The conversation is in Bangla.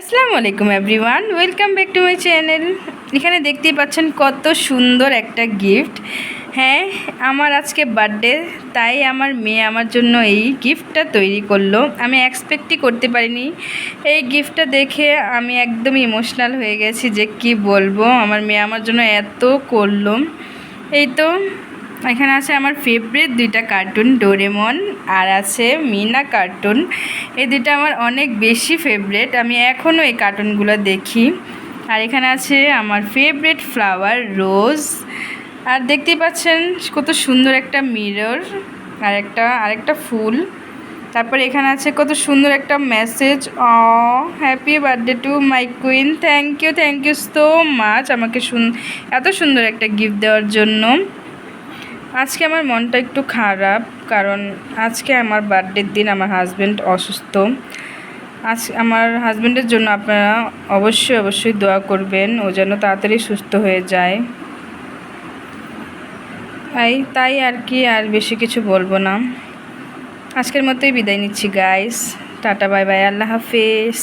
আসসালামু আলাইকুম everyone welcome back to my channel এখানে দেখতেই পাচ্ছেন কত সুন্দর একটা গিফট হ্যাঁ আমার আজকে বার্থডে তাই আমার মেয়ে আমার জন্য এই গিফটটা তৈরি করল। আমি এক্সপেক্টই করতে পারিনি। এই গিফটটা দেখে আমি একদম ইমোশনাল হয়ে গেছি যে কি বলব? আমার মেয়ে আমার জন্য এত করল। এই তো এখানে আছে আমার ফেভারিট দুইটা কার্টুন ডোরেমন আর আছে মিনা কার্টুন এই দুইটা আমার অনেক বেশি ফেভারেট আমি এখনও এই কার্টুনগুলো দেখি। আর এখানে আছে আমার ফেভারিট ফ্লাওয়ার রোজ আর দেখতেই পাচ্ছেন কত সুন্দর একটা মিরর আর একটা আরেকটা ফুল। তারপর এখানে আছে কত সুন্দর একটা message O happy birthday to my queen thank you thank you so much আমাকে এত সুন্দর একটা গিফট দেওয়ার জন্য। আজকে আমার মনটা একটু খারাপ, কারণ আজকে আমার বার্থডের দিন আমার হাজব্যান্ড অসুস্থ। আজ আমার হাজব্যান্ডের জন্য আপনারা অবশ্যই অবশ্যই দোয়া করবেন, ও যেন তাড়াতাড়ি সুস্থ হয়ে যায়। তাই তাই আর কি আর বেশি কিছু বলব না। আজকের মতোই বিদায় নিচ্ছি গাইস টাটা বাই বাই আল্লাহ হাফেজ।